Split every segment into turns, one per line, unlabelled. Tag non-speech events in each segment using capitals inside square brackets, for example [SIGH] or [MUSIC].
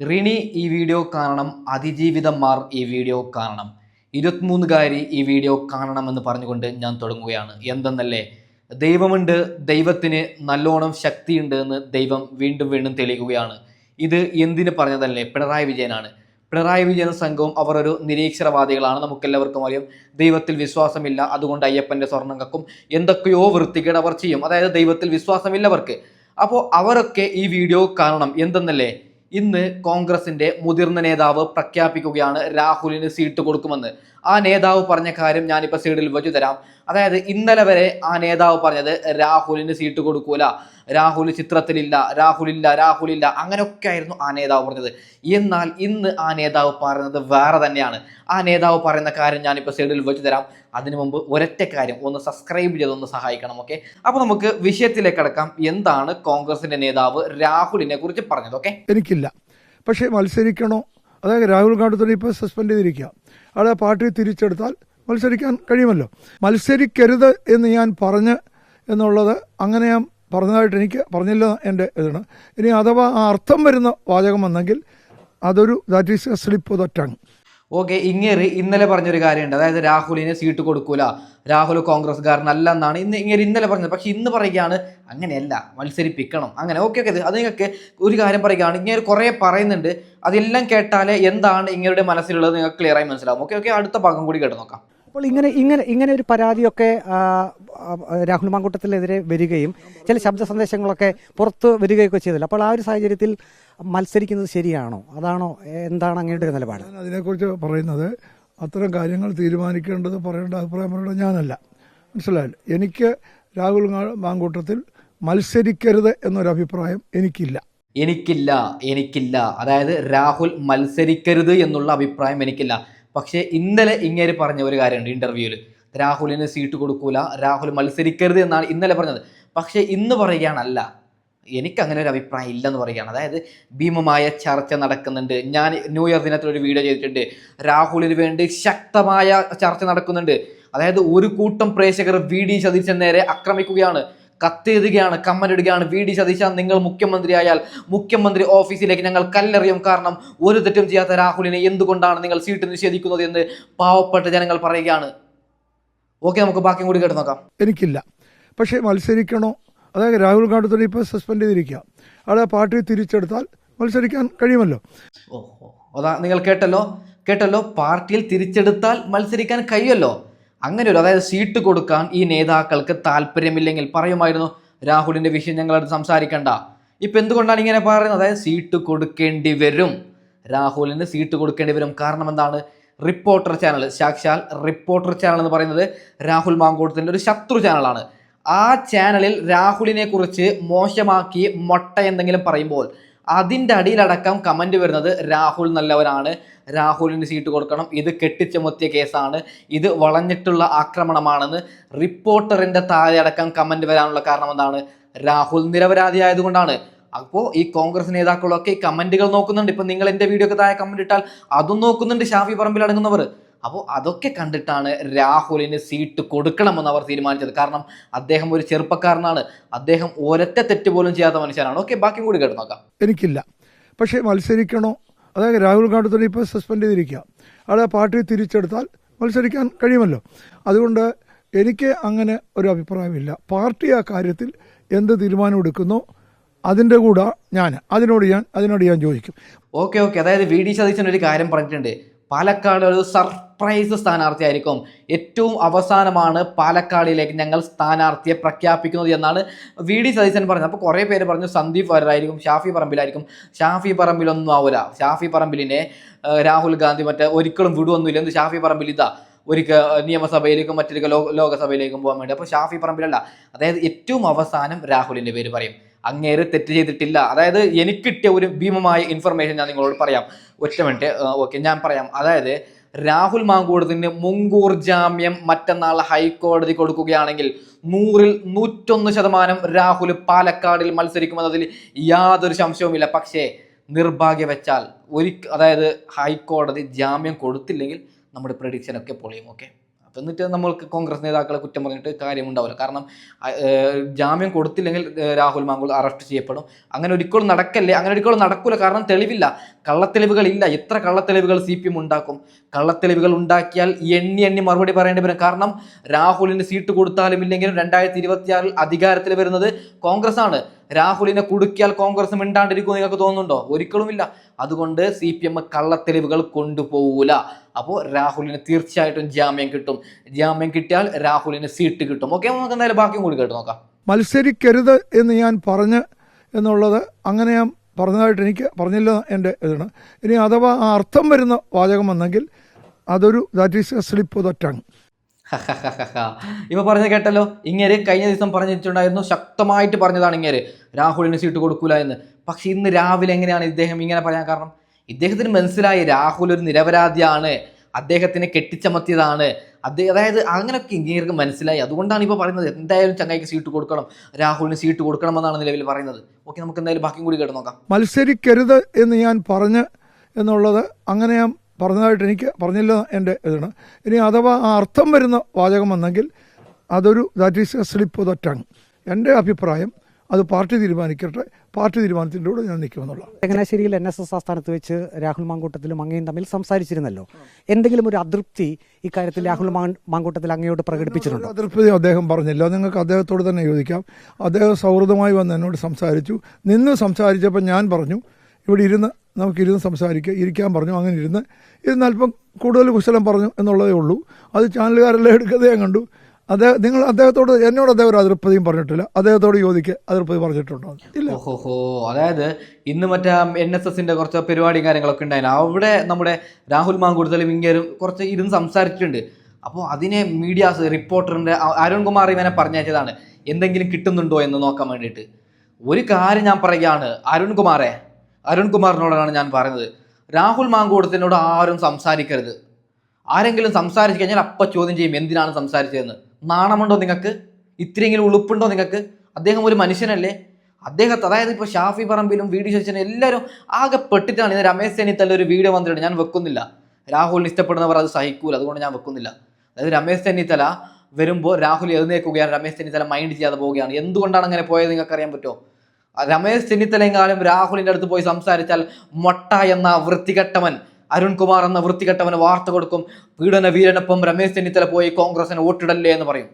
റിനി ഈ വീഡിയോ കാണണം അതിജീവിതന്മാർ ഈ വീഡിയോ കാണണം. ഇരുപത്തിമൂന്നുകാരി ഈ വീഡിയോ കാണണമെന്ന് പറഞ്ഞുകൊണ്ട് ഞാൻ തുടങ്ങുകയാണ്. എന്തെന്നല്ലേ? ദൈവമുണ്ട് ദൈവത്തിന് നല്ലോണം ശക്തിയുണ്ട് എന്ന് ദൈവം വീണ്ടും വീണ്ടും തെളിയിക്കുകയാണ്. ഇത് എന്തിന് പറഞ്ഞതല്ലേ? പിണറായി വിജയനാണ്. പിണറായി വിജയൻ സംഘവും അവർ ഒരു നിരീക്ഷരവാദികളാണ് നമുക്കെല്ലാവർക്കും അറിയാം ദൈവത്തിൽ വിശ്വാസമില്ല. അതുകൊണ്ട് അയ്യപ്പന്റെ സ്വർണം കക്കും. എന്തൊക്കെയോ വൃത്തികേട് അവർ ചെയ്യും. അതായത് ദൈവത്തിൽ വിശ്വാസമില്ലവർക്ക്. അപ്പോൾ അവരൊക്കെ ഈ വീഡിയോ കാണണം. എന്തെന്നല്ലേ? ഇന്ന് കോൺഗ്രസിന്റെ മുതിർന്ന നേതാവ് പ്രഖ്യാപിക്കുകയാണ് രാഹുലിന് സീറ്റ് കൊടുക്കുമെന്ന്. ആ നേതാവ് പറഞ്ഞ കാര്യം ഞാനിപ്പോൾ സീഡിൽ വെച്ചു തരാം. അതായത് ഇന്നലെ വരെ ആ നേതാവ് പറഞ്ഞത് രാഹുലിന് സീറ്റ് കൊടുക്കൂല. രാഹുൽ ചിത്രത്തിലില്ല രാഹുലില്ല രാഹുലില്ല. അങ്ങനെയൊക്കെ ആയിരുന്നു ആ നേതാവ് പറഞ്ഞത്. എന്നാൽ ഇന്ന് ആ നേതാവ് പറയുന്നത് വേറെ തന്നെയാണ്. ആ നേതാവ് പറയുന്ന കാര്യം ഞാനിപ്പോൾ സൈഡിൽ വെച്ച് തരാം. അതിനു മുമ്പ് ഒരൊറ്റ കാര്യം ഒന്ന് സബ്സ്ക്രൈബ് ചെയ്തൊന്ന് സഹായിക്കണം ഓക്കെ അപ്പോൾ നമുക്ക് വിഷയത്തിലേക്ക് കടക്കാം. എന്താണ് കോൺഗ്രസിന്റെ നേതാവ് രാഹുലിനെ കുറിച്ച് പറഞ്ഞത് ഓക്കെ
എനിക്കില്ല. പക്ഷേ മത്സരിക്കണോ? അതായത് രാഹുൽ ഗാന്ധി ഇപ്പോൾ സസ്പെൻഡ് ചെയ്തിരിക്കുക. അവിടെ പാർട്ടി തിരിച്ചെടുത്താൽ മത്സരിക്കാൻ കഴിയുമല്ലോ. മത്സരിക്കരുത് എന്ന് ഞാൻ പറഞ്ഞ് എന്നുള്ളത് അങ്ങനെ ഞാൻ പറഞ്ഞതായിട്ട് എനിക്ക് പറഞ്ഞില്ല എന്റെ ഇതാണ്. ഇനി അഥവാ ആ അർത്ഥം വരുന്ന വാചകം വന്നെങ്കിൽ അതൊരു that is a slip of
okay ഇങ്ങേര് ഇന്നലെ പറഞ്ഞൊരു കാര്യമുണ്ട്. അതായത് രാഹുലിന് സീറ്റ് കൊടുക്കൂല. രാഹുൽ കോൺഗ്രസ്സുകാരനല്ല എന്നാണ് ഇന്ന് ഇങ്ങനെ ഇന്നലെ പറഞ്ഞത്. പക്ഷെ ഇന്ന് പറയുകയാണ് അങ്ങനെയല്ല മത്സരിപ്പിക്കണം. അങ്ങനെ ഓക്കെ ഓക്കെ അത് നിങ്ങൾക്ക് ഒരു കാര്യം പറയുകയാണ്. ഇങ്ങനെ കുറേ പറയുന്നുണ്ട്. അതെല്ലാം കേട്ടാൽ എന്താണ് ഇങ്ങനെ മനസ്സിലുള്ളത്? നിങ്ങൾക്ക് ക്ലിയറായി മനസ്സിലാവും. ഓക്കെ ഓക്കെ അടുത്ത ഭാഗം കൂടി കേട്ട് നോക്കാം.
അപ്പോൾ ഇങ്ങനെ ഇങ്ങനെ ഇങ്ങനെ ഒരു പരാതിയൊക്കെ രാഹുൽ മാങ്കൂട്ടത്തിനെതിരെ വരികയും ചില ശബ്ദ സന്ദേശങ്ങളൊക്കെ പുറത്ത് വരികയൊക്കെ ചെയ്തില്ല. അപ്പോൾ ആ ഒരു സാഹചര്യത്തിൽ മത്സരിക്കുന്നത് ശരിയാണോ? അതാണോ എന്താണ് അങ്ങയുടെ ഒരു നിലപാട്?
അതിനെക്കുറിച്ച് പറയുന്നത് അത്തരം കാര്യങ്ങൾ തീരുമാനിക്കേണ്ടത് പറയേണ്ട അഭിപ്രായം പറയേണ്ടത് ഞാനല്ല. മനസ്സിലായില്ല? എനിക്ക് രാഹുൽ മാങ്കൂട്ടത്തിൽ മത്സരിക്കരുത് എന്നൊരു അഭിപ്രായം എനിക്കില്ല.
എനിക്കില്ല എനിക്കില്ല. അതായത് രാഹുൽ മത്സരിക്കരുത് എന്നുള്ള അഭിപ്രായം എനിക്കില്ല. പക്ഷേ ഇന്നലെ ഇങ്ങേര് പറഞ്ഞ ഒരു കാര്യമുണ്ട് ഇന്റർവ്യൂവിൽ രാഹുലിന് സീറ്റ് കൊടുക്കൂല രാഹുൽ മത്സരിക്കരുത് എന്നാണ് ഇന്നലെ പറഞ്ഞത്. പക്ഷേ ഇന്ന് പറയുകയാണല്ല എനിക്കങ്ങനെ ഒരു അഭിപ്രായം ഇല്ലെന്ന് പറയുകയാണ്. അതായത് ഭീമമായ ചർച്ച നടക്കുന്നുണ്ട്. ഞാൻ ന്യൂ ഇയർ ദിനത്തിൽ ഒരു വീഡിയോ ചെയ്തിട്ടുണ്ട്. രാഹുലിന് വേണ്ടി ശക്തമായ ചർച്ച നടക്കുന്നുണ്ട്. അതായത് ഒരു കൂട്ടം പ്രേക്ഷകർ വി ഡി സതീശൻ നേരെ ആക്രമിക്കുകയാണ്. കത്തെഴുതുകയാണ് കമന്റ് ഇടുകയാണ് വി. ഡി. സതീശൻ നിങ്ങൾ മുഖ്യമന്ത്രിയായാൽ മുഖ്യമന്ത്രി ഓഫീസിലേക്ക് ഞങ്ങൾ കല്ലെറിയും. കാരണം ഒരു തെറ്റും ചെയ്യാത്ത രാഹുലിനെ എന്തുകൊണ്ടാണ് നിങ്ങൾ സീറ്റ് നിഷേധിക്കുന്നത് എന്ന് പാവപ്പെട്ട ജനങ്ങൾ പറയുകയാണ്. ഓക്കെ നമുക്ക് ബാക്കിയും കൂടി കേട്ട് നോക്കാം.
എനിക്കില്ല. പക്ഷേ മത്സരിക്കണോ? അതായത് രാഹുൽ ഗാന്ധി ഇപ്പോൾ സസ്പെൻഡ് ചെയ്തിരിക്കുക. അവിടെ പാർട്ടി തിരിച്ചെടുത്താൽ മത്സരിക്കാൻ കഴിയുമല്ലോ?
ഓഹോ അതാ നിങ്ങൾ കേട്ടല്ലോ? കേട്ടല്ലോ? പാർട്ടിയിൽ തിരിച്ചെടുത്താൽ മത്സരിക്കാൻ കഴിയുമല്ലോ? അങ്ങനെ ഒരു അതായത് സീറ്റ് കൊടുക്കാൻ ഈ നേതാക്കൾക്ക് താല്പര്യമില്ലെങ്കിൽ പറയുമായിരുന്നു രാഹുലിന്റെ വിഷയം ഞങ്ങളത് സംസാരിക്കണ്ട. ഇപ്പൊ എന്തുകൊണ്ടാണ് ഇങ്ങനെ പറയുന്നത്? അതായത് സീറ്റ് കൊടുക്കേണ്ടി വരും. രാഹുലിന് സീറ്റ് കൊടുക്കേണ്ടി വരും. കാരണം എന്താണ്? റിപ്പോർട്ടർ ചാനൽ സാക്ഷാൽ റിപ്പോർട്ടർ ചാനൽ എന്ന് പറയുന്നത് രാഹുൽ മാങ്കോട്ടത്തിന്റെ ഒരു ശത്രു ചാനലാണ്. ആ ചാനലിൽ രാഹുലിനെ കുറിച്ച് മോശമാക്കി മൊട്ട എന്തെങ്കിലും പറയുമ്പോൾ അതിന്റെ അടിയിലടക്കം കമന്റ് വരുന്നത് രാഹുൽ നല്ലവനാണ്. രാഹുലിന് സീറ്റ് കൊടുക്കണം. ഇത് കെട്ടിച്ചമർത്തിയ കേസാണ്. ഇത് വളഞ്ഞിട്ടുള്ള ആക്രമണമാണെന്ന് റിപ്പോർട്ടറിന്റെ താഴെ അടക്കം കമന്റ് വരാനുള്ള കാരണം എന്താണ്? രാഹുൽ നിരപരാധിയായതുകൊണ്ടാണ്. അപ്പോൾ ഈ കോൺഗ്രസ് നേതാക്കളൊക്കെ ഈ കമന്റുകൾ നോക്കുന്നുണ്ട്. ഇപ്പം നിങ്ങൾ എന്റെ വീഡിയോ ഒക്കെ താഴെ കമന്റ് ഇട്ടാൽ അതും നോക്കുന്നുണ്ട് ഷാഫി പറമ്പിൽ അടങ്ങുന്നവർ. അപ്പോൾ അതൊക്കെ കണ്ടിട്ടാണ് രാഹുലിന് സീറ്റ് കൊടുക്കണമെന്ന് അവർ തീരുമാനിച്ചത്. കാരണം അദ്ദേഹം ഒരു ചെറുപ്പക്കാരനാണ്. അദ്ദേഹം ഒരൊറ്റ തെറ്റ് പോലും ചെയ്യാത്ത മനുഷ്യനാണ്. ഓക്കെ ബാക്കി കൂടി കേട്ട് നോക്കാം.
എനിക്കില്ല. പക്ഷേ മത്സരിക്കണോ? അതായത് രാഹുൽ ഗാന്ധി ഇപ്പോൾ സസ്പെൻഡ് ചെയ്തിരിക്കുക. അവിടെ പാർട്ടി തിരിച്ചെടുത്താൽ മത്സരിക്കാൻ കഴിയുമല്ലോ? അതുകൊണ്ട് എനിക്ക് അങ്ങനെ ഒരു അഭിപ്രായമില്ല. പാർട്ടി ആ കാര്യത്തിൽ എന്ത് തീരുമാനം എടുക്കുന്നോ? അതിന്റെ കൂടെ ഞാൻ അതിനോട് ഞാൻ അതിനോട് ഞാൻ ചോദിക്കും
ഓക്കെ ഓക്കെ. അതായത് വി ഡി സതീശൻ ഒരു കാര്യം പറഞ്ഞിട്ടുണ്ട്. പാലക്കാട് ഒരു സർപ്രൈസ് സ്ഥാനാർത്ഥിയായിരിക്കും. ഏറ്റവും അവസാനമാണ് പാലക്കാടിലേക്ക് ഞങ്ങൾ സ്ഥാനാർത്ഥിയെ പ്രഖ്യാപിക്കുന്നത് എന്നാണ് വി ഡി സതീശൻ പറഞ്ഞത്. അപ്പോൾ കുറേ പേര് പറഞ്ഞു സന്ദീപ് വരായിരിക്കും ഷാഫി പറമ്പിലായിരിക്കും. ഷാഫി പറമ്പിലൊന്നും ആവില്ല ഷാഫി പറമ്പിലിനെ രാഹുൽ ഗാന്ധി മറ്റേ ഒരിക്കലും വിടുവൊന്നുമില്ല. എന്ത് ഷാഫി പറമ്പിൽ ഇതാ ഒരിക്കൽ നിയമസഭയിലേക്കും മറ്റൊരിക്കൽ ലോ ലോകസഭയിലേക്കും പോകാൻ വേണ്ടി. അപ്പോൾ ഷാഫി പറമ്പിലല്ല. അതായത് ഏറ്റവും അവസാനം രാഹുലിന്റെ പേര് പറയും. അങ്ങേര് തെറ്റ് ചെയ്തിട്ടില്ല. അതായത് എനിക്ക് കിട്ടിയ ഒരു ഭീമമായ ഇൻഫർമേഷൻ ഞാൻ നിങ്ങളോട് പറയാം. ഒറ്റ മിനിറ്റ് ഓക്കെ ഞാൻ പറയാം. അതായത് രാഹുൽ മാങ്കൂടത്തിന് മുൻകൂർ ജാമ്യം മറ്റന്നാൾ ഹൈക്കോടതി കൊടുക്കുകയാണെങ്കിൽ നൂറിൽ നൂറ്റൊന്ന് ശതമാനം രാഹുൽ പാലക്കാടിൽ മത്സരിക്കുമെന്നതിൽ യാതൊരു സംശയവുമില്ല. പക്ഷേ നിർഭാഗ്യവച്ചാൽ ഒരു അതായത് ഹൈക്കോടതി ജാമ്യം കൊടുത്തില്ലെങ്കിൽ നമ്മുടെ പ്രഡിക്ഷനൊക്കെ പൊളിയും ഓക്കെ? എന്നിട്ട് നമ്മൾക്ക് കോൺഗ്രസ് നേതാക്കളെ കുറ്റം പറഞ്ഞിട്ട് കാര്യമുണ്ടാവില്ല. കാരണം ജാമ്യം കൊടുത്തില്ലെങ്കിൽ രാഹുൽ മാങ്കുൾ അറസ്റ്റ് ചെയ്യപ്പെടും. അങ്ങനെ ഒരിക്കലും നടക്കല്ലേ? അങ്ങനെ ഒരിക്കലും നടക്കില്ല കാരണം തെളിവില്ല. കള്ളത്തെളിവുകൾ ഇല്ല എത്ര കള്ളത്തെളിവുകൾ സി പി എം ഉണ്ടാക്കും? കള്ളത്തെളിവുകൾ ഉണ്ടാക്കിയാൽ എണ്ണി എണ്ണി മറുപടി പറയേണ്ടി വരും. കാരണം രാഹുലിന് സീറ്റ് കൊടുത്താലും ഇല്ലെങ്കിലും രണ്ടായിരത്തി ഇരുപത്തിയാറിൽ അധികാരത്തിൽ വരുന്നത് കോൺഗ്രസ് ആണ് രാഹുലിനെ കുടുക്കിയാൽ കോൺഗ്രസ് മിണ്ടാണ്ടിരിക്കും നിങ്ങൾക്ക് തോന്നുന്നുണ്ടോ? ഒരിക്കലുമില്ല. അതുകൊണ്ട് സി പി എം കള്ളത്തെളിവുകൾ കൊണ്ടുപോകൂല അപ്പോൾ രാഹുലിന് തീർച്ചയായിട്ടും ജാമ്യം കിട്ടും. ജാമ്യം കിട്ടിയാൽ രാഹുലിന് സീറ്റ് കിട്ടും. ഓക്കെ നമുക്ക് എന്തായാലും ബാക്കിയും കൂടി കേട്ട് നോക്കാം.
മത്സരിക്കരുത് എന്ന് ഞാൻ പറഞ്ഞ് എന്നുള്ളത് അങ്ങനെ ഞാൻ പറഞ്ഞതായിട്ട് എനിക്ക് പറഞ്ഞില്ല എന്റെ ഇതാണ്. ഇനി അഥവാ ആ അർത്ഥം വരുന്ന വാചകം വന്നെങ്കിൽ അതൊരു that is a slip of
ഇപ്പൊ പറഞ്ഞ കേട്ടല്ലോ? ഇങ്ങേര് കഴിഞ്ഞ ദിവസം പറഞ്ഞിട്ടുണ്ടായിരുന്നു ശക്തമായിട്ട് പറഞ്ഞതാണ് ഇങ്ങേര്. രാഹുലിന് സീറ്റ് കൊടുക്കൂല എന്ന്. പക്ഷെ ഇന്ന് രാവിലെ എങ്ങനെയാണ് ഇദ്ദേഹം ഇങ്ങനെ പറയാൻ കാരണം? ഇദ്ദേഹത്തിന് മനസ്സിലായി രാഹുൽ ഒരു നിരപരാധിയാണ്. അദ്ദേഹത്തിനെ കെട്ടിച്ചമർത്തിയതാണ്. അദ്ദേഹം അതായത് അങ്ങനെയൊക്കെ ഇങ്ങേർക്ക് മനസ്സിലായി. അതുകൊണ്ടാണ് ഇപ്പോൾ പറയുന്നത് എന്തായാലും ചങ്ങായിക്ക് സീറ്റ് കൊടുക്കണം രാഹുലിന് സീറ്റ് കൊടുക്കണമെന്നാണ് നിലവിൽ പറയുന്നത്. ഓക്കെ നമുക്ക് എന്തായാലും ബാക്കിയും കൂടി കേട്ട് നോക്കാം.
മത്സരിക്കരുത് എന്ന് ഞാൻ പറഞ്ഞ് എന്നുള്ളത് അങ്ങനെ ഞാൻ പറഞ്ഞതായിട്ട് എനിക്ക് പറഞ്ഞില്ല എന്റെ ഇതാണ്. ഇനി അഥവാ ആ അർത്ഥം വരുന്ന വാചകം വന്നെങ്കിൽ അതൊരു that is a slip of the tongue എന്റെ അഭിപ്രായം അത് പാർട്ടി തീരുമാനിക്കട്ടെ. പാർട്ടി തീരുമാനത്തിന്റെ കൂടെ ഞാൻ നിൽക്കുമെന്നുള്ള
ചങ്ങനാശ്ശേരിയിൽ എൻ എസ് എസ് ആസ്ഥാനത്ത് വെച്ച് രാഹുൽ മാങ്കൂട്ടത്തിലും അങ്ങയും തമ്മിൽ സംസാരിച്ചിരുന്നല്ലോ. എന്തെങ്കിലും ഒരു അതൃപ്തി ഇക്കാര്യത്തിൽ രാഹുൽ മാങ്കൂട്ടത്തിൽ അങ്ങയോട് പ്രകടിപ്പിച്ചിട്ടുണ്ട്?
അതൃപ്തി അദ്ദേഹം പറഞ്ഞില്ല. നിങ്ങൾക്ക് അദ്ദേഹത്തോട് തന്നെ ചോദിക്കാം. അദ്ദേഹം സൗഹൃദമായി വന്ന് എന്നോട് സംസാരിച്ചു. നിന്ന് സംസാരിച്ചപ്പോൾ ഞാൻ പറഞ്ഞു ഇവിടെ ഇരുന്ന് നമുക്കിരുന്ന് സംസാരിക്കുക ഇരിക്കാൻ പറഞ്ഞു അങ്ങനെ ഇരുന്ന്. ഇരുന്ന് അല്പം കൂടുതൽ കുശലം പറഞ്ഞു എന്നുള്ളതേ ഉള്ളൂ. അത് ചാനലുകാരെല്ലാം എടുക്കതേ ഞാൻ കണ്ടു. അദ്ദേഹം നിങ്ങൾ അദ്ദേഹത്തോട് എന്നോട് അദ്ദേഹം ഒരു അതൃപ്തിയും പറഞ്ഞിട്ടില്ല. അദ്ദേഹത്തോട് യോജിക്ക് അതൃപ്തി പറഞ്ഞിട്ടുണ്ടോ? ഇല്ല.
ഓഹോ അതായത് ഇന്ന് മറ്റേ എൻ എസ് എസിന്റെ കുറച്ച് പരിപാടിയും കാര്യങ്ങളൊക്കെ ഉണ്ടായിരുന്നു അവിടെ നമ്മുടെ രാഹുൽ മാങ്കൂടുതലും ഇങ്ങേരും കുറച്ച് ഇരുന്ന് സംസാരിച്ചിട്ടുണ്ട്. അപ്പോൾ അതിനെ മീഡിയാസ് റിപ്പോർട്ടറിന്റെ അരുൺ അരുൺകുമാർ ഇവനെ പറഞ്ഞയച്ചതാണ്. എന്തെങ്കിലും കിട്ടുന്നുണ്ടോ എന്ന് നോക്കാൻ വേണ്ടിയിട്ട്. ഒരു കാര്യം ഞാൻ പറയുകയാണ് അരുൺകുമാറെ അരുൺകുമാറിനോടാണ് ഞാൻ പറയുന്നത്. രാഹുൽ മാങ്കൂടത്തിനോട് ആരും സംസാരിക്കരുത്. ആരെങ്കിലും സംസാരിച്ചു കഴിഞ്ഞാൽ അപ്പം ചോദ്യം ചെയ്യും എന്തിനാണ് സംസാരിച്ചതെന്ന്. നാണമുണ്ടോ നിങ്ങൾക്ക്? ഇത്രയെങ്കിലും ഉളുപ്പുണ്ടോ നിങ്ങൾക്ക്? അദ്ദേഹം ഒരു മനുഷ്യനല്ലേ? അദ്ദേഹത്തെ അതായത് ഇപ്പോൾ ഷാഫി പറമ്പിലും വി ഡി ശശിനും എല്ലാവരും ആകെ പെട്ടിട്ടാണ് ഇന്ന് രമേശ് തല്ല ഒരു വീഡിയോ വന്നിട്ടുണ്ട്. ഞാൻ വെക്കുന്നില്ല. രാഹുലിന് ഇഷ്ടപ്പെടുന്നവർ അത് സഹിക്കൂല. അതുകൊണ്ട് ഞാൻ വെക്കുന്നില്ല. അതായത് രമേശ് ചെന്നിത്തല വരുമ്പോൾ രാഹുൽ എഴുന്നേക്കുകയാണ് രമേശ് ചെന്നിത്തല മൈൻഡ് ചെയ്യാതെ പോവുകയാണ്. എന്തുകൊണ്ടാണ് അങ്ങനെ പോയത് നിങ്ങൾക്ക് അറിയാൻ പറ്റുമോ? രമേശ് ചെന്നിത്തലയെങ്കാലം രാഹുലിന്റെ അടുത്ത് പോയി സംസാരിച്ചാൽ മൊട്ട എന്ന വൃത്തികെട്ടവൻ അരുൺകുമാർ എന്ന വൃത്തികെട്ടവന് വാർത്ത കൊടുക്കും. പീഡന വീരനൊപ്പം രമേശ് ചെന്നിത്തല പോയി കോൺഗ്രസിന് വോട്ടിടല്ലേ എന്ന് പറയും.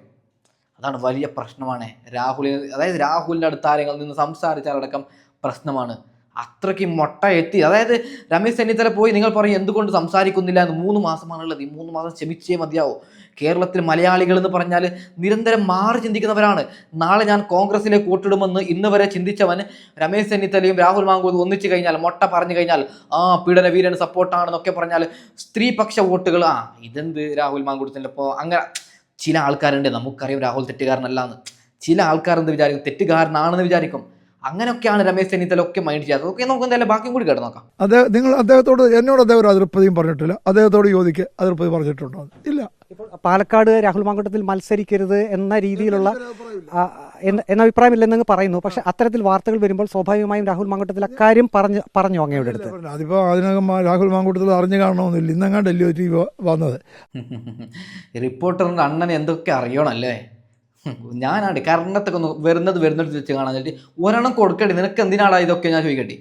അതാണ് വലിയ പ്രശ്നമാണ്. രാഹുലിന് അതായത് രാഹുലിന്റെ അടുത്ത ആരെങ്കിലും നിന്ന് സംസാരിച്ചാലടക്കം പ്രശ്നമാണ്. അത്രയ്ക്ക് മൊട്ട എത്തി. അതായത് രമേശ് ചെന്നിത്തല പോയി നിങ്ങൾ പറയും എന്തുകൊണ്ട് സംസാരിക്കുന്നില്ല? എന്ന് മൂന്ന് മാസമാണുള്ളത്. ഈ മൂന്ന് മാസം ക്ഷമിച്ചേ മതിയാവോ. കേരളത്തിൽ മലയാളികൾ എന്ന് പറഞ്ഞാൽ നിരന്തരം മാറി ചിന്തിക്കുന്നവരാണ്. നാളെ ഞാൻ കോൺഗ്രസിനെ കൂട്ടിടുമെന്ന് ഇന്ന് വരെ ചിന്തിച്ചവൻ രമേശ് ചെന്നിത്തലയും രാഹുൽ മാങ്കൂതും ഒന്നിച്ചു കഴിഞ്ഞാൽ മൊട്ട പറഞ്ഞു കഴിഞ്ഞാൽ ആ പീഡന വീരന് സപ്പോർട്ടാണെന്നൊക്കെ പറഞ്ഞാൽ സ്ത്രീപക്ഷ വോട്ടുകൾ ആ ഇതെന്ത് രാഹുൽ മാങ്കൂടത്തിന്റെ ഇപ്പോൾ അങ്ങനെ ചില ആൾക്കാരുണ്ട് നമുക്കറിയാം രാഹുൽ തെറ്റുകാരനല്ലാന്ന്. ചില ആൾക്കാരെന്ത് വിചാരിക്കും? തെറ്റുകാരനാണെന്ന് വിചാരിക്കും. അങ്ങനെയൊക്കെയാണ് രമേശ് ചെന്നിത്തല ഒക്കെ മൈൻഡ് ചെയ്യാത്തത് ഓക്കെ നമുക്ക് എന്തായാലും ബാക്കിയും കൂടി കേട്ട് നോക്കാം.
അദ്ദേഹം നിങ്ങൾ അദ്ദേഹത്തോട് എന്നോട് അദ്ദേഹം ഒരു അതൃപ്തിയും പറഞ്ഞിട്ടില്ല. അദ്ദേഹത്തോട് ചോദിക്കുക അതിർപ്പതി പറഞ്ഞിട്ടുണ്ടോ? ഇല്ല.
ഇപ്പോൾ പാലക്കാട് രാഹുൽ മാങ്കൂട്ടത്തിൽ മത്സരിക്കരുത് എന്ന രീതിയിലുള്ള എന്ന എന്ന അഭിപ്രായമില്ലെന്ന് പറയുന്നു. പക്ഷെ അത്തരത്തിൽ വാർത്തകൾ വരുമ്പോൾ സ്വാഭാവികമായും രാഹുൽ മാങ്കൂട്ടത്തിൽ അക്കാര്യം പറഞ്ഞു പറഞ്ഞു അങ്ങയുടെ അടുത്ത്.
അതിപ്പോ അതിനകം രാഹുൽ മാങ്കൂട്ടത്തിൽ അറിഞ്ഞു കാണണമെന്നില്ല. ഇന്നങ്ങാണ്ടല്ലോ ടി വി വന്നത്. [LAUGHS]
റിപ്പോർട്ടറിന്റെ അണ്ണൻ എന്തൊക്കെ അറിയണമല്ലേ ഞാനാണ് കർണത്തൊക്കെ ഒന്ന് വരുന്നത് വരുന്നിടത്ത് വെച്ച് കാണാൻ വേണ്ടി ഒരെണ്ണം കൊടുക്കട്ടെ നിനക്ക് എന്തിനാടാ ഇതൊക്കെ ഞാൻ ചോദിക്കട്ടെ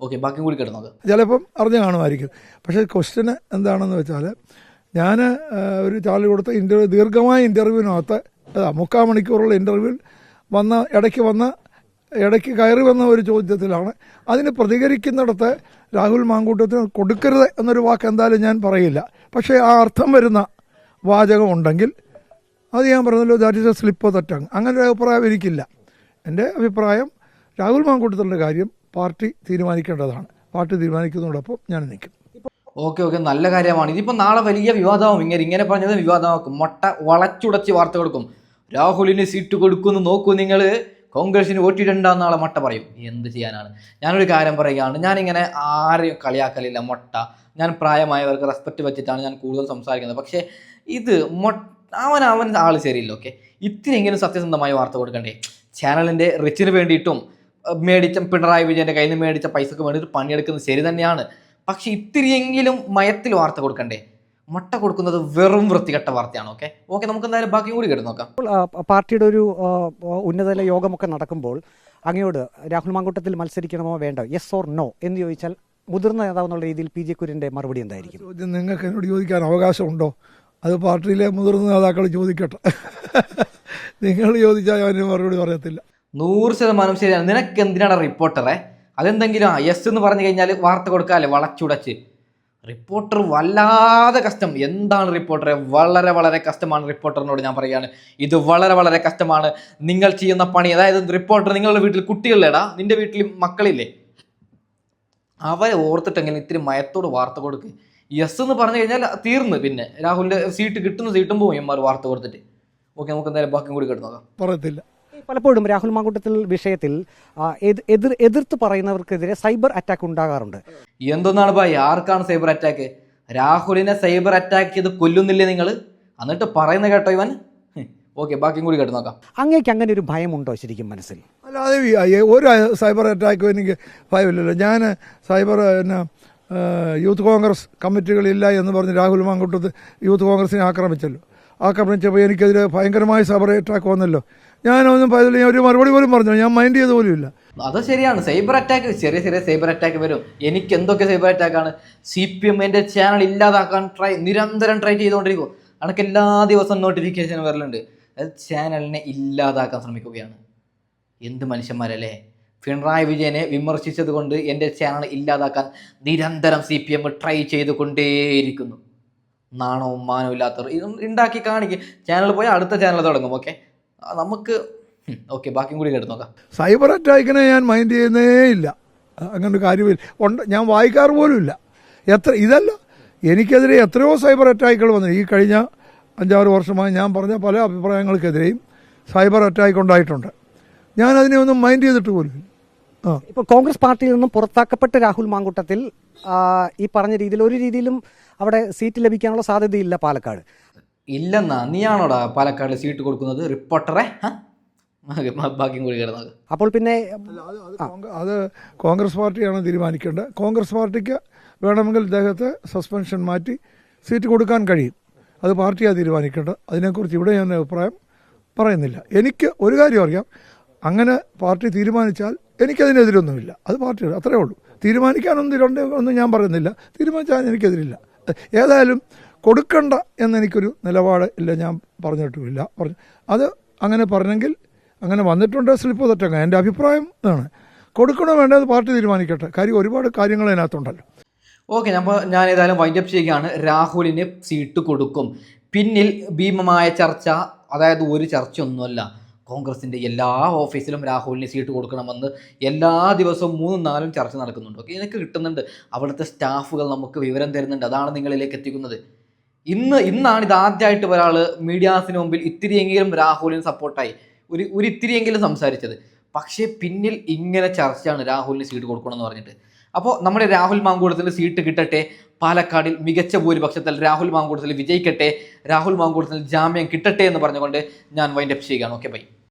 ഓക്കെ ബാക്കി കൂടി കേട്ട് നോക്കാം.
ചിലപ്പം അറിഞ്ഞു കാണുമായിരിക്കും. പക്ഷേ ക്വസ്റ്റ്യൻ എന്താണെന്ന് വെച്ചാൽ ഞാൻ ഒരു ചാലിൽ കൊടുത്ത ഇന്റർവ്യൂ ദീർഘമായ ഇന്റർവ്യൂവിനകത്ത് അതാ മുക്കാൽ മണിക്കൂറുള്ള ഇന്റർവ്യൂവിൽ വന്ന ഇടയ്ക്ക് വന്ന ഇടയ്ക്ക് കയറി വന്ന ഒരു ചോദ്യത്തിലാണ്. അതിന് പ്രതികരിക്കുന്നിടത്ത് രാഹുൽ മാങ്കൂട്ടത്തിന് കൊടുക്കരുത് എന്നൊരു വാക്ക് എന്തായാലും ഞാൻ പറയില്ല. പക്ഷേ ആ അർത്ഥം വരുന്ന വാചകം ഉണ്ടെങ്കിൽ അത് ഞാൻ പറഞ്ഞല്ലോ ദാറ്റ് ഇസ് എ സ്ലിപ്പ് തെറ്റാണ് അങ്ങനെ ഒരു അഭിപ്രായം എനിക്കില്ല. എന്റെ അഭിപ്രായം രാഹുൽ മാങ്കൂട്ടത്തിന്റെ കാര്യം പാർട്ടി തീരുമാനിക്കേണ്ടതാണ്. പാർട്ടി തീരുമാനിക്കുന്നതോടൊപ്പം ഞാൻ നിൽക്കും.
ഓക്കെ ഓക്കെ നല്ല കാര്യമാണ്. ഇതിപ്പോൾ നാളെ വലിയ വിവാദമാവും ഇങ്ങനെ ഇങ്ങനെ പറഞ്ഞത് വിവാദമാക്കും. മൊട്ട വളച്ചുടച്ച് വാർത്ത കൊടുക്കും. രാഹുലിന് സീറ്റ് കൊടുക്കുമെന്ന് നോക്കൂ നിങ്ങൾ കോൺഗ്രസിന് വോട്ടിടണ്ടെന്ന് നാളെ മൊട്ട പറയും. എന്ത് ചെയ്യാനാണ്? ഞാനൊരു കാര്യം പറയുകയാണ്. ഞാനിങ്ങനെ ആരെയും കളിയാക്കലില്ല മൊട്ട. ഞാൻ പ്രായമായവർക്ക് റെസ്പെക്റ്റ് വെച്ചിട്ടാണ് ഞാൻ കൂടുതൽ സംസാരിക്കുന്നത്. പക്ഷേ ഇത് മൊ അവൻ അവൻ ആൾ ശരിയില്ല ഓക്കെ ഇത്തിരിയെങ്കിലും സത്യസന്ധമായ വാർത്ത കൊടുക്കണ്ടേ? ചാനലിന്റെ റിച്ചിന് വേണ്ടിയിട്ടും മേടിച്ച പിണറായി വിജയന്റെ കയ്യിൽ നിന്ന് മേടിച്ച പൈസക്ക് വേണ്ടിയിട്ട് പണിയെടുക്കുന്നത് ശരി തന്നെയാണ്. പക്ഷെ ഇത്തിരിയെങ്കിലും മയത്തിൽ വാർത്ത കൊടുക്കണ്ടേ? മുട്ട കൊടുക്കുന്നത് വെറും വൃത്തികെട്ട വാർത്തയാണ് ഓക്കെ ഓക്കെ നമുക്ക് എന്തായാലും ബാക്കി കൂടി കേട്ട് നോക്കാം.
പാർട്ടിയുടെ ഒരു ഉന്നതതല യോഗമൊക്കെ നടക്കുമ്പോൾ അങ്ങയോട് രാഹുൽ മാങ്കൂട്ടത്തിൽ മത്സരിക്കണമോ വേണ്ടോ? യെസ് ഓർ നോ എന്ന് ചോദിച്ചാൽ മുതിർന്ന നേതാവ് എന്നുള്ള രീതിയിൽ പി ജെ കുര്യന്റെ മറുപടി എന്തായിരിക്കും?
ചോദ്യം നിങ്ങൾക്ക് എന്നോട് ചോദിക്കാൻ അവകാശമുണ്ടോ? അത് പാർട്ടിയിലെ മുതിർന്ന നേതാക്കൾ ചോദിക്കട്ടെ. നിങ്ങൾ ചോദിച്ചാൽ ഞാൻ മറുപടി പറയത്തില്ല.
നൂറ് ശതമാനം ശരിയാണ്. നിനക്ക് എന്തിനാണ് റിപ്പോർട്ടറെ? അതെന്തെങ്കിലും യെസ് എന്ന് പറഞ്ഞു കഴിഞ്ഞാൽ വാർത്ത കൊടുക്കാല്ലേ വളച്ചുടച്ച്. റിപ്പോർട്ടർ വല്ലാതെ കഷ്ടം. എന്താണ് റിപ്പോർട്ടറെ? വളരെ വളരെ കഷ്ടമാണ് റിപ്പോർട്ടറിനോട് ഞാൻ പറയുകയാണ്. ഇത് വളരെ വളരെ കഷ്ടമാണ്. നിങ്ങൾ ചെയ്യുന്ന പണി അതായത് റിപ്പോർട്ടർ നിങ്ങളുടെ വീട്ടിൽ കുട്ടികളിലേടാ നിന്റെ വീട്ടിൽ മക്കളില്ലേ? അവരെ ഓർത്തിട്ടെങ്കിലും ഇത്തിരി മയത്തോട് വാർത്ത കൊടുക്ക്. യെസ് എന്ന് പറഞ്ഞു കഴിഞ്ഞാൽ തീർന്ന് പിന്നെ. രാഹുലിന്റെ സീറ്റ് കിട്ടുന്ന സീറ്റും പോകും എമ്മാർ വാർത്ത കൊടുത്തിട്ട്. ഓക്കെ നമുക്ക് എന്തായാലും ബാക്കി കൂടി കേട്ട് നോക്കാം.
പറയത്തില്ല.
പലപ്പോഴും രാഹുൽ മാങ്കൂട്ടത്തിൽ വിഷയത്തിൽ എതിർ എതിർത്ത് പറയുന്നവർക്കെതിരെ സൈബർ അറ്റാക്ക് ഉണ്ടാകാറുണ്ട്.
എന്തൊന്നാണ് ഭായി ആർക്കാണ് സൈബർ അറ്റാക്ക്? രാഹുലിനെ സൈബർ അറ്റാക്ക് ചെയ്ത് കൊല്ലുന്നില്ലേ നിങ്ങൾ എന്നിട്ട് പറയുന്ന കേട്ടോ ഇവൻ. ഓക്കെ ബാക്കി കൂടി കേട്ട് നോക്കാം.
അങ്ങേക്ക് അങ്ങനെ ഒരു ഭയമുണ്ടോ ശരിക്കും മനസ്സിൽ?
അല്ലാതെ ഒരു സൈബർ അറ്റാക്ക് എനിക്ക് ഭയമില്ലല്ലോ. ഞാൻ സൈബർ പിന്നെ ആ, യൂത്ത് കോൺഗ്രസ് കമ്മിറ്റികളില്ല എന്ന് പറഞ്ഞ് രാഹുൽ മാങ്കുട്ടത്ത് യൂത്ത് കോൺഗ്രസിനെ ആക്രമിച്ചല്ലോ. ആക്രമിച്ചപ്പോൾ എനിക്കെതിരെ ഭയങ്കരമായ സൈബർ അറ്റാക്ക് വന്നല്ലോ. ഞാനൊന്നും പതിൽ ഒരു മറുപടി പോലും പറഞ്ഞു ഞാൻ മൈൻഡ് ചെയ്ത പോലും ഇല്ല.
അത് ശരിയാണ്. സൈബർ അറ്റാക്ക് ചെറിയ ചെറിയ സൈബർ അറ്റാക്ക് വരും. എനിക്ക് എന്തൊക്കെ സൈബർ അറ്റാക്കാണ്? സി പി എമ്മിന്റെ ചാനൽ ഇല്ലാതാക്കാൻ ട്രൈ നിരന്തരം ട്രൈ ചെയ്തുകൊണ്ടിരിക്കും. അനക്ക് എല്ലാ ദിവസവും നോട്ടിഫിക്കേഷൻ വരലുണ്ട്. അത് ചാനലിനെ ഇല്ലാതാക്കാൻ ശ്രമിക്കുകയാണ്. എന്ത് മനുഷ്യന്മാരല്ലേ? പിണറായി വിജയനെ വിമർശിച്ചത് കൊണ്ട് എന്റെ ചാനൽ ഇല്ലാതാക്കാൻ നിരന്തരം സി പി എം ട്രൈ ചെയ്തുകൊണ്ടേയിരിക്കുന്നു. നാണവും മാനവും ഇല്ലാത്തവർ. ഇത് ഉണ്ടാക്കി കാണിക്കും. ചാനൽ പോയി അടുത്ത ചാനൽ തുടങ്ങും ഓക്കെ നമുക്ക് ഓക്കെ ബാക്കിയും കൂടി കേട്ട് നോക്കാം.
സൈബർ അറ്റാക്കിനെ ഞാൻ മൈൻഡ് ചെയ്യുന്നേ ഇല്ല. അങ്ങനെ കാര്യമില്ല ഉണ്ട് ഞാൻ വായിക്കാറ് പോലും ഇല്ല. എത്ര ഇതല്ല എനിക്കെതിരെ എത്രയോ സൈബർ അറ്റാക്കുകൾ വന്നു. ഈ കഴിഞ്ഞ അഞ്ചാറ് വർഷമായി ഞാൻ പറഞ്ഞ പല അഭിപ്രായങ്ങൾക്കെതിരെയും സൈബർ അറ്റാക്ക് ഉണ്ടായിട്ടുണ്ട്. ഞാൻ അതിനെ ഒന്നും മൈൻഡ് ചെയ്തിട്ട് പോലും. ഇപ്പൊ
ഇപ്പോൾ കോൺഗ്രസ് പാർട്ടിയിൽ നിന്നും പുറത്താക്കപ്പെട്ട രാഹുൽ മാങ്കൂട്ടത്തിൽ ഈ പറഞ്ഞ രീതിയിൽ ഒരു രീതിയിലും അവിടെ സീറ്റ് ലഭിക്കാനുള്ള സാധ്യതയില്ല പാലക്കാട്.
ഇല്ലെന്നാ? നീയാണോടാ പാലക്കാട് സീറ്റ് കൊടുക്കുന്നത്? റിപ്പോർട്ടറെ? ബാക്കിയും കൂടി
അപ്പോൾ പിന്നെ
അത് കോൺഗ്രസ് പാർട്ടിയാണ് തീരുമാനിക്കേണ്ടത്. കോൺഗ്രസ് പാർട്ടിക്ക് വേണമെങ്കിൽ ഇദ്ദേഹത്തെ സസ്പെൻഷൻ മാറ്റി സീറ്റ് കൊടുക്കാൻ കഴിയും. അത് പാർട്ടിയാണ് തീരുമാനിക്കേണ്ടത്. അതിനെക്കുറിച്ച് ഇവിടെ ഞാൻ അഭിപ്രായം പറയുന്നില്ല. എനിക്ക് ഒരു കാര്യം അറിയാം. അങ്ങനെ പാർട്ടി തീരുമാനിച്ചാൽ എനിക്കതിനെതിരൊന്നുമില്ല. അത് പാർട്ടിയുടെ അത്രേ ഉള്ളൂ. തീരുമാനിക്കാനൊന്നും ഇതിലുണ്ട് ഒന്നും ഞാൻ പറയുന്നില്ല. തീരുമാനിച്ചാൽ എനിക്കെതിരില്ല ഏതായാലും കൊടുക്കണ്ട എന്നെനിക്കൊരു നിലപാട് ഇല്ല ഞാൻ പറഞ്ഞിട്ടുമില്ല. പറഞ്ഞു അത് അങ്ങനെ പറഞ്ഞെങ്കിൽ അങ്ങനെ വന്നിട്ടുണ്ട് സ്ലിപ്പ് തെറ്റങ്ങ എന്റെ അഭിപ്രായം ഇതാണ്. കൊടുക്കണോ വേണ്ടത് പാർട്ടി തീരുമാനിക്കട്ടെ. കാര്യം ഒരുപാട് കാര്യങ്ങൾ അതിനകത്തുണ്ടല്ലോ.
ഓക്കെ പ- ഞാൻ ഏതായാലും വൈൻഡപ്പ് ചെയ്യുകയാണ്. രാഹുലിന് സീറ്റ് കൊടുക്കും. പിന്നിൽ ഭീമമായ ചർച്ച അതായത് ഒരു ചർച്ചയൊന്നുമല്ല. കോൺഗ്രസിന്റെ എല്ലാ ഓഫീസിലും രാഹുലിന് സീറ്റ് കൊടുക്കണമെന്ന് എല്ലാ ദിവസവും മൂന്നും നാലും ചർച്ച നടക്കുന്നുണ്ട്. ഓക്കെ എനിക്ക് കിട്ടുന്നുണ്ട്. അവിടുത്തെ സ്റ്റാഫുകൾ നമുക്ക് വിവരം തരുന്നുണ്ട്. അതാണ് നിങ്ങളിലേക്ക് എത്തിക്കുന്നത്. ഇന്ന് ഇന്നാണ് ഇത് ആദ്യമായിട്ട് ഒരാൾ മീഡിയാസിന് മുമ്പിൽ ഇത്തിരിയെങ്കിലും രാഹുലിന് സപ്പോർട്ടായി. ഒരു ഒരു ഇത്തിരിയെങ്കിലും സംസാരിച്ചത്. പക്ഷേ പിന്നിൽ ഇങ്ങനെ ചർച്ചയാണ് രാഹുലിന് സീറ്റ് കൊടുക്കണമെന്ന് പറഞ്ഞിട്ട്. അപ്പോൾ നമ്മുടെ രാഹുൽ മാങ്കൂടത്തിൽ സീറ്റ് കിട്ടട്ടെ പാലക്കാടിൽ മികച്ച ഭൂരിപക്ഷത്തിൽ രാഹുൽ മാങ്കൂടത്തിൽ വിജയിക്കട്ടെ രാഹുൽ മാങ്കൂടത്തിൽ ജാമ്യം കിട്ടട്ടെ എന്ന് പറഞ്ഞുകൊണ്ട് ഞാൻ വൈൻഡപ്പ് ചെയ്യുകയാണ്. Okay bye.